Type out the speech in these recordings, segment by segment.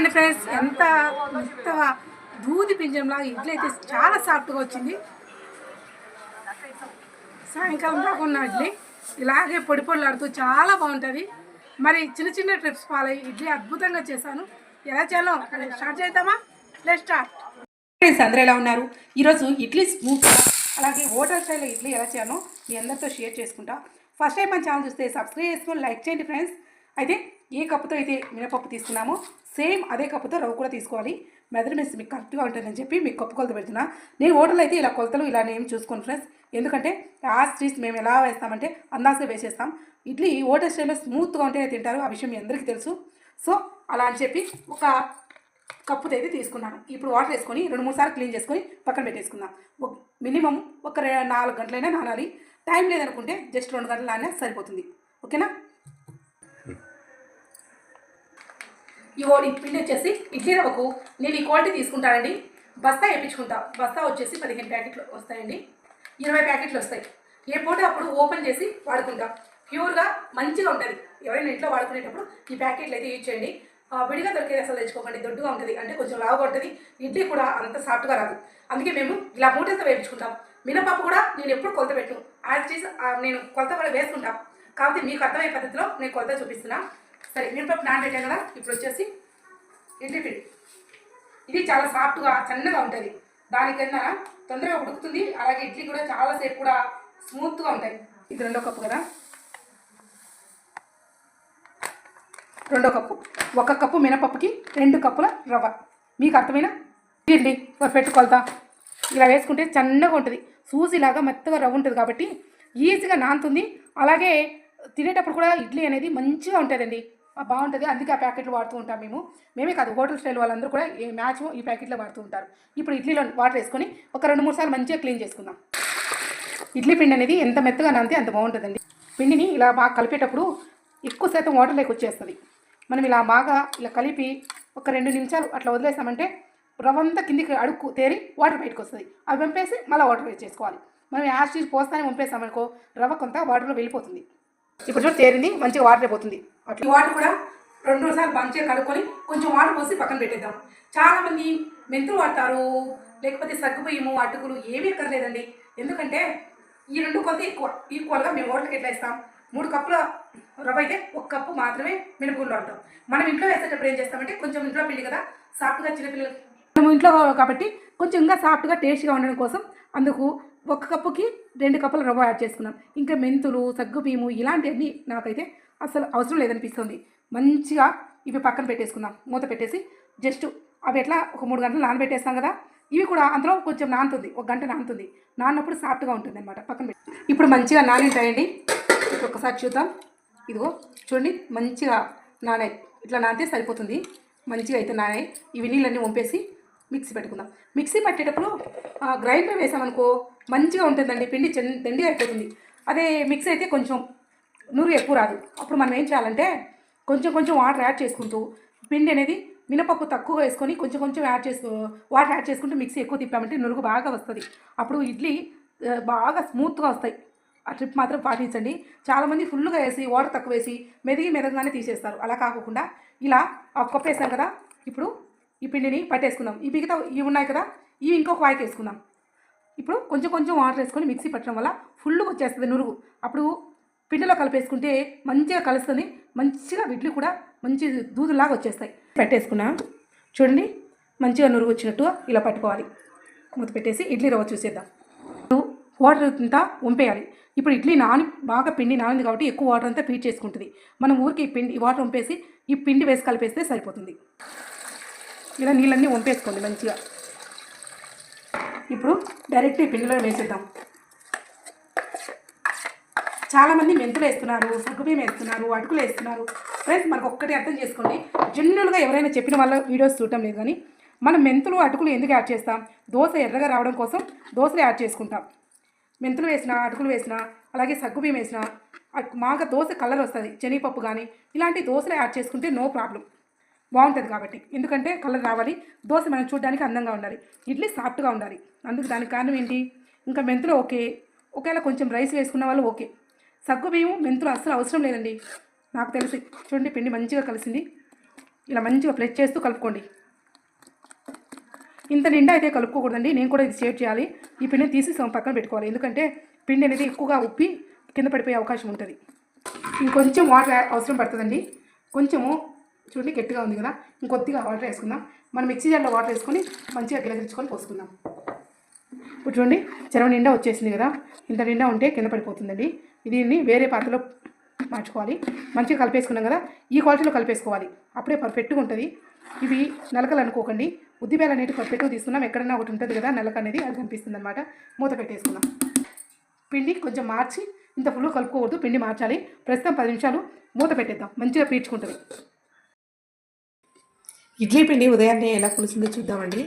చూడండి ఫ్రెండ్స్ ఎంత ఎంత దూది పింజంలాగా ఇడ్లీ అయితే చాలా సాఫ్ట్గా వచ్చింది. సాయంకాలం దాకా ఉన్న ఇడ్లీ ఇలాగే పొడి పొడిలాడుతూ చాలా బాగుంటుంది. మరి చిన్న చిన్న ట్రిప్స్ ఫాలో అయ్యి ఇడ్లీ అద్భుతంగా చేశాను. ఎలా చేయాలో స్టార్ట్ చేద్దామా? లెట్ స్టార్ట్ ఫ్రెండ్స్ అందరూ ఎలా ఉన్నారు? ఈరోజు ఇడ్లీ స్మూత్గా అలాగే హోటల్ స్టైల్లో ఇడ్లీ ఎలా చేయాలో మీ అందరితో షేర్ చేసుకుంటా. ఫస్ట్ టైం మన ఛానల్ చూస్తే సబ్స్క్రైబ్ చేసుకొని లైక్ చేయండి ఫ్రెండ్స్ అయితే ఏ కప్పుతో అయితే మినపప్పు తీసుకున్నామో సేమ్ అదే కప్పుతో రవ్వ కూడా తీసుకోవాలి. మెజర్మెంట్స్ మీకు కరెక్ట్గా ఉంటుందని చెప్పి మీకు కప్పు కొలత పెడుతున్నా. నేను హోటల్ అయితే ఇలా కొలతలు ఇలా నేను చూసుకోను ఫ్రెండ్స్ ఎందుకంటే లాస్ట్ స్ట్రీస్ మేము ఎలా వేస్తామంటే అందాజగా వేసేస్తాం. ఇడ్లీ హోటల్ స్టైల్లో స్మూత్గా ఉంటే తింటారు. ఆ విషయం మీ అందరికీ తెలుసు. సో అలా అని చెప్పి ఒక కప్పుతో అయితే తీసుకున్నాను. ఇప్పుడు వాటర్ వేసుకొని రెండు మూడు సార్లు క్లీన్ చేసుకొని పక్కన పెట్టేసుకుందాం. మినిమం ఒక నాలుగు గంటలైనా నానాలి. టైం లేదనుకుంటే జస్ట్ రెండు గంటలు నానే సరిపోతుంది. ఓకేనా? ఈ ఓడి పిండి వచ్చేసి ఇడ్లీ రవ్వకు నేను ఈ క్వాలిటీ తీసుకుంటానండి. బస్తా వేయించుకుంటా. బస్తా వచ్చేసి పదిహేను ప్యాకెట్లు వస్తాయండి. ఇరవై ప్యాకెట్లు వస్తాయి. ఏ పూట అప్పుడు ఓపెన్ చేసి వాడుకుంటాం. ప్యూర్గా మంచిగా ఉంటుంది. ఎవరైనా ఇంట్లో వాడుకునేటప్పుడు ఈ ప్యాకెట్లు అయితే యూజ్ చేయండి. విడిగా దొరికేది అసలు తెచ్చుకోకండి. దొడ్డుగా ఉంటుంది. అంటే కొంచెం లావుగా ఉంటుంది. ఇడ్లీ కూడా అంత సాఫ్ట్గా రాదు. అందుకే మేము ఇలా మూటలతో వేయించుకుంటాం. మినపప్పు కూడా నేను ఎప్పుడు కొలత పెట్టు యాజ్ చేసి నేను కొలత కూడా వేసుకుంటాం. కాబట్టి మీకు అర్థమయ్యే పద్ధతిలో నేను కొలత చూపిస్తున్నాను సరే మినపప్పు నానబెట్టాను కదా ఇప్పుడు వచ్చేసి ఇడ్లీ ఇది చాలా సాఫ్ట్గా చిన్నగా ఉంటుంది. దానికన్నా తొందరగా ఉడుకుతుంది అలాగే ఇడ్లీ కూడా చాలా సేపు కూడా స్మూత్గా ఉంటాయి. ఇది రెండో కప్పు కదా. రెండో కప్పు. ఒక కప్పు మినపప్పుకి రెండు కప్పుల రవ్వ. మీకు అర్థమైన? ఇడ్లీ. పర్ఫెక్ట్ కొలత ఇలా వేసుకుంటే చిన్నగా ఉంటుంది. సూజీలాగా మెత్తగా రవ్వ ఉంటుంది కాబట్టి ఈజీగా నానుతుంది. అలాగే తినేటప్పుడు కూడా ఇడ్లీ అనేది మంచిగా ఉంటుందండి. బాగుంటుంది. అందుకే ఆ ప్యాకెట్లు వాడుతూ ఉంటాం మేము. మేమే కాదు హోటల్ స్టైల్ వాళ్ళందరూ కూడా ఈ మ్యాక్సిమం ఈ ప్యాకెట్లో వాడుతూ ఉంటారు. ఇప్పుడు ఇడ్లీలో వాటర్ వేసుకొని ఒక రెండు మూడు సార్లు మంచిగా క్లీన్ చేసుకుందాం. ఇడ్లీ పిండి అనేది ఎంత మెత్తగా నంతే అంత బాగుంటుందండి. పిండిని ఇలా బాగా కలిపేటప్పుడు ఎక్కువ శాతం వాటర్ లేక వచ్చేస్తుంది. మనం ఇలా బాగా ఇలా కలిపి ఒక రెండు నిమిషాలు అట్లా వదిలేసామంటే రవ్వ అంతా కిందికి అడుక్కు తేరి వాటర్ బయటకు వస్తుంది. అవి పంపేసి మళ్ళీ వాటర్ వేస్ట్ చేసుకోవాలి. మనం యాష్ తీసి పోస్తానే పంపేస్తామనుకో రవ్వ కొంత వాటర్లో వెళ్ళిపోతుంది. ఇప్పుడు చూడు తేరింది మంచిగా వాటర్ అయిపోతుంది అట్లా. ఈ వాటర్ కూడా రెండు మూడు సార్లు మంచిగా కడుక్కొని కొంచెం వాటర్ పోసి పక్కన పెట్టేద్దాం. చాలా మంది మెంతులు వాడతారు లేకపోతే సగ్గుబియ్యము అటుకులు ఏమీ ఎక్కర్లేదండి ఎందుకంటే ఈ రెండు కొలత ఎక్కువ. ఈక్వల్గా మేము ఓట్లకి ఎట్లా ఇస్తాం? మూడు కప్పుల రవ్వ అయితే ఒక కప్పు మాత్రమే మినపగుండ్లు వాడతాం. మనం ఇంట్లో వేసేటప్పుడు ఏం చేస్తామంటే కొంచెం ఇంట్లో పిండి కదా సాఫ్ట్గా చిన్నపిల్లలు మనం ఇంట్లో కాబట్టి కొంచెం ఇంకా సాఫ్ట్గా టేస్ట్గా ఉండడం కోసం అందుకు ఒక కప్పుకి రెండు కప్పుల రవ్వ యాడ్ చేసుకున్నాం. ఇంకా మెంతులు సగ్గుబియ్యము ఇలాంటివన్నీ నాకైతే అసలు అవసరం లేదనిపిస్తుంది. మంచిగా ఇవి పక్కన పెట్టేసుకుందాం. మూత పెట్టేసి జస్ట్ అవి ఎట్లా ఒక మూడు గంటలు నానబెట్టేస్తాం కదా ఇవి కూడా అందులో కొంచెం నానుతుంది. ఒక గంట నానుతుంది. నాన్నప్పుడు సాఫ్ట్గా ఉంటుంది అనమాట పక్కన పెట్టి ఇప్పుడు మంచిగా నానింటాయండి. ఇప్పుడు ఒకసారి చూద్దాం. ఇదిగో చూడండి మంచిగా నానాయి. ఇట్లా నానితే సరిపోతుంది. మంచిగా అయితే నానాయి. ఇవి నీళ్ళన్నీ వంపేసి మిక్సీ పెట్టుకుందాం. మిక్సీ పట్టేటప్పుడు గ్రైండర్ వేసామనుకో మంచిగా ఉంటుందండి. పిండి దండి అయిపోతుంది. అదే మిక్సీ అయితే కొంచెం నూరు ఎక్కువ రాదు. అప్పుడు మనం ఏం చేయాలంటే కొంచెం కొంచెం వాటర్ యాడ్ చేసుకుంటూ పిండి అనేది మినపప్పు తక్కువ వేసుకొని కొంచెం కొంచెం యాడ్ చేసుకో వాటర్ యాడ్ చేసుకుంటూ మిక్సీ ఎక్కువ తిప్పామంటే నురుగు బాగా వస్తుంది. అప్పుడు ఇడ్లీ బాగా స్మూత్గా వస్తాయి. ఆ ట్రిప్ మాత్రం పాటించండి. చాలామంది ఫుల్గా వేసి వాటర్ తక్కువ వేసి మెదిగి మెదగగానే తీసేస్తారు. అలా కాకుండా ఇలా ఆ కప్ వేసాం కదా. ఇప్పుడు ఈ పిండిని పట్టేసుకుందాం. ఈ మిగతా ఇవి ఉన్నాయి కదా ఇవి ఇంకొక వాయికి వేసుకుందాం. ఇప్పుడు కొంచెం కొంచెం వాటర్ వేసుకొని మిక్సీ పట్టడం వల్ల ఫుల్గా వచ్చేస్తుంది నురుగు. అప్పుడు పిండిలో కలిపేసుకుంటే మంచిగా కలుస్తుంది మంచిగా ఇడ్లీ కూడా మంచి దూదులాగా వచ్చేస్తాయి. పెట్టేసుకున్నా చూడండి మంచిగా నురుగు వచ్చినట్టు ఇలా పట్టుకోవాలి. మూత పెట్టేసి ఇడ్లీ రవ్వ చూసేద్దాం. ఇప్పుడు వాటర్ అంతా వంపేయాలి. ఇప్పుడు ఇడ్లీ నాని బాగా పిండి నానింది కాబట్టి ఎక్కువ వాటర్ అంతా పీట్ చేసుకుంటుంది. మనం ఊరికి ఈ పిండి ఈ వాటర్ వంపేసి ఈ పిండి వేసి కలిపేస్తే సరిపోతుంది. ఇలా నీళ్ళన్నీ వంపేసుకోండి మంచిగా. ఇప్పుడు డైరెక్ట్ ఈ పిండిలో వేసేద్దాం. చాలామంది మెంతులు వేస్తున్నారు సగ్గుబియ్యం వేస్తున్నారు అటుకులు వేస్తున్నారు. ఫ్రెండ్స్ మనకు ఒక్కటి అర్థం చేసుకోండి. జనరల్గా ఎవరైనా చెప్పిన వాళ్ళ వీడియోస్ చూడటం లేదు కానీ మనం మెంతులు అటుకులు ఎందుకు యాడ్ చేస్తాం? దోశ ఎర్రగా రావడం కోసం దోశలు యాడ్ చేసుకుంటాం. మెంతులు వేసిన అటుకులు వేసిన అలాగే సగ్గుబియ్యం వేసిన అట్- మాగా దోశ కలర్ వస్తుంది శనగపప్పు కానీ ఇలాంటి దోశలు యాడ్ చేసుకుంటే నో ప్రాబ్లం బాగుంటుంది కాబట్టి. ఎందుకంటే కలర్ రావాలి దోశ మనం చూడడానికి అందంగా ఉండాలి ఇడ్లీ సాఫ్ట్గా ఉండాలి. అందుకు దానికి కారణం ఏంటి? ఇంకా మెంతులు ఓకే. ఒకవేళ కొంచెం రైస్ వేసుకున్న వాళ్ళు ఓకే. సగ్గు బియ్యం మెంతులు అస్సలు అవసరం లేదండి. నాకు తెలిసి. చూడండి పిండి మంచిగా కలిసింది. ఇలా మంచిగా ప్రెస్ చేస్తూ కలుపుకోండి. ఇంత నిండా అయితే కలుపుకోకూడదండి. నేను కూడా ఇది షేర్ చేయాలి. ఈ పిండిని తీసి సగం పక్కన పెట్టుకోవాలి. ఎందుకంటే పిండి అనేది ఎక్కువగా ఉప్పి కింద పడిపోయే అవకాశం ఉంటుంది. ఇంకొంచెం వాటర్ అవసరం పడుతుందండి. కొంచెము చూడండి గట్టిగా ఉంది కదా. ఇంకొద్దిగా వాటర్ వేసుకుందాం. మనం మిక్సీ జార్లో వాటర్ వేసుకొని మంచిగా గిలగించుకొని పోసుకుందాం. ఇప్పుడు చూడండి చెరవ నిండా వచ్చేసింది కదా. ఇంత నిండా ఉంటే కింద పడిపోతుందండి. దీన్ని వేరే పాత్రలో మార్చుకోవాలి. మంచిగా కలిపేసుకున్నాం కదా. ఈ క్వాలిటీలో కలిపేసుకోవాలి. అప్పుడే పర్ఫెక్ట్గా ఉంటుంది. ఇవి నలకలు అనుకోకండి. ఉద్దిపేల అనేది పర్ఫెక్ట్గా తీసుకున్నాం. ఎక్కడైనా ఒకటి ఉంటుంది కదా నలక అనేది అది కనిపిస్తుంది అనమాట మూత పెట్టేసుకుందాం. పిండి కొంచెం మార్చి ఇంత ఫుల్ కలుపుకోవద్దు పిండి మార్చాలి. ప్రస్తుతం పది నిమిషాలు మూత పెట్టేద్దాం. మంచిగా పీల్చుకుంటుంది. ఇడ్లీ పిండి ఉదయాన్నే ఎలా పులిసిందో చూద్దామండి.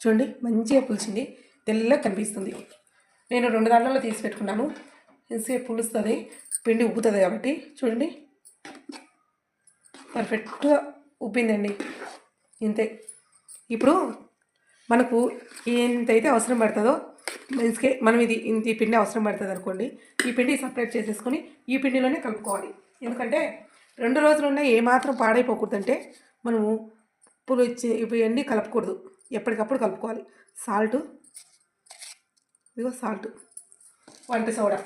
చూడండి మంచిగా పులిసింది. తెల్లగా కనిపిస్తుంది. నేను రెండు దాంట్లో తీసి పెట్టుకున్నాను. ఎంతసేపు పులుస్తుంది? పిండి ఉబ్బుతుంది కాబట్టి. చూడండి. పర్ఫెక్ట్గా ఉబ్బిందండి. ఇంతే. ఇప్పుడు మనకు ఎంతైతే అవసరం పడుతుందో మీన్స్కే మనం ఇది ఇంత ఈ పిండి అవసరం పడుతుంది అనుకోండి ఈ పిండి సపరేట్ చేసేసుకొని ఈ పిండిలోనే కలుపుకోవాలి. ఎందుకంటే రెండు రోజులున్నా ఏమాత్రం పాడైపోకూడదంటే మనము ఉప్పులు ఇచ్చి ఇవన్నీ కలపకూడదు. ఎప్పటికప్పుడు కలుపుకోవాలి. సాల్ట్. ఇదిగో సాల్ట్. వంట సోడా.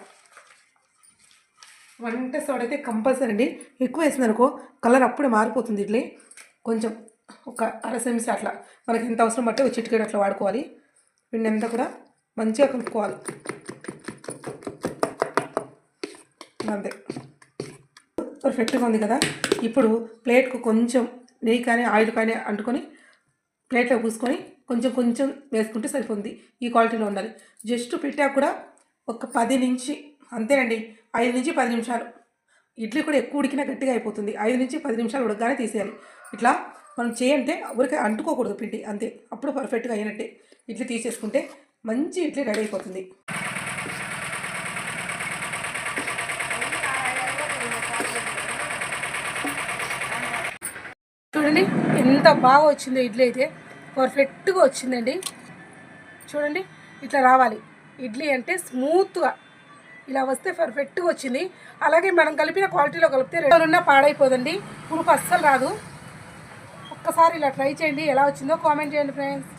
వంట సోడా అయితే కంపల్సరీ అండి. ఎక్కువ వేసింది అనుకో కలర్ అప్పుడే మారిపోతుంది ఇడ్లీ. కొంచెం ఒక అర సెమిస్ అట్లా. మనకి ఎంత అవసరం బట్టి ఒక చిటికెడు అట్లా వాడుకోవాలి. పిండి అంతా కూడా మంచిగా కలుపుకోవాలి. అంతే. పర్ఫెక్ట్గా ఉంది కదా. ఇప్పుడు ప్లేట్కు కొంచెం నెయ్యి కానీ ఆయిల్ కానీ అంటుకొని ప్లేట్లో పూసుకొని కొంచెం కొంచెం వేసుకుంటే సరిపోతుంది ఈ క్వాలిటీలో ఉండాలి. జస్ట్ పెట్టాక కూడా ఒక పది నుంచి అంతేనండి ఐదు నుంచి పది నిమిషాలు. ఇడ్లీ కూడా ఎక్కువ ఉడికినా గట్టిగా అయిపోతుంది. ఐదు నుంచి పది నిమిషాలు ఉడకగానే తీసేయాలి. ఇట్లా మనం చేయంటే ఊరికే అంటుకోకూడదు పిండి అంతే. అప్పుడు పర్ఫెక్ట్గా అయినట్టే. ఇడ్లీ తీసేసుకుంటే మంచి ఇడ్లీ రెడీ అయిపోతుంది చూడండి ఎంత బాగా వచ్చిందో ఇడ్లీ అయితే పర్ఫెక్ట్గా వచ్చిందండి. చూడండి ఇట్లా రావాలి. ఇడ్లీ అంటే స్మూత్గా ఇలా వస్తే పర్ఫెక్ట్గా వచ్చింది. అలాగే మనం కలిపిన క్వాలిటీలో కలిపితే రెండు పాడైపోదండి. పులుపు అస్సలు రాదు. ఒక్కసారి ఇలా ట్రై చేయండి ఎలా వచ్చిందో కామెంట్ చేయండి ఫ్రెండ్స్.